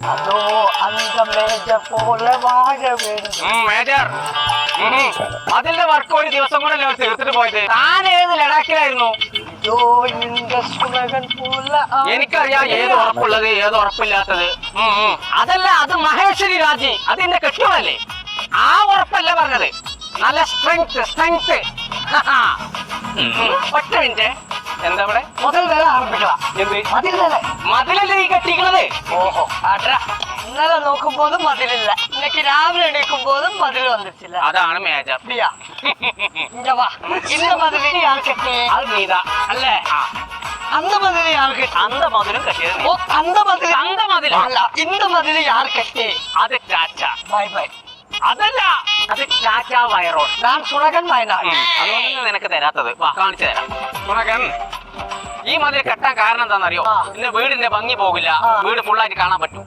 അതോ അന്ത മേജ പോലെ അതിന്റെ വർക്ക് ഒരു ദിവസം കൂടെ തീർത്തിട്ട് പോയത്. താൻ ഏത് ലഡാക്കിലായിരുന്നു? എനിക്കറിയാം ഏത് ഉറപ്പുള്ളത് ഏത് ഉറപ്പില്ലാത്തത്. അതല്ല അത് മഹേശ്വരി രാജി. അതിന്റെ കെട്ടിയോളല്ലേ ആ ഉറപ്പല്ല പറഞ്ഞത്. നല്ല സ്ട്രെങ്ത് സ്ട്രെങ്ത് ഒറ്റ മിനിറ്റ് എന്താ മുതൽ മതിലല്ലേ ഈ കെട്ടിക്കണത്? ഓഹോ. ആട്രാ. ഇന്നലെ നോക്കുമ്പോഴും മതിലില്ല. ഇന്നക്ക് രാവിലെ എണീക്കുമ്പോഴും മതിൽ വന്നിട്ടില്ല. അതാണ് മേജർ. ഇയ്യാ. ഇങ്ങ അല്ലേ? ഓ അല്ല അത് ബൈ ബൈ. അതല്ല. അത് ചാച്ച ഞാൻ സുണകൻ വയനാട് നിനക്ക് തരാത്തത്. വാ കാണിച്ചു തരാം. ഉണകൻ ഈ മതിൽ കെട്ടാൻ കാരണം എന്താണെന്നറിയോ. ഇന്ന് വീടിന്റെ ഭംഗി പോകില്ല. വീട് ഫുള്ളായിട്ട് കാണാൻ പറ്റും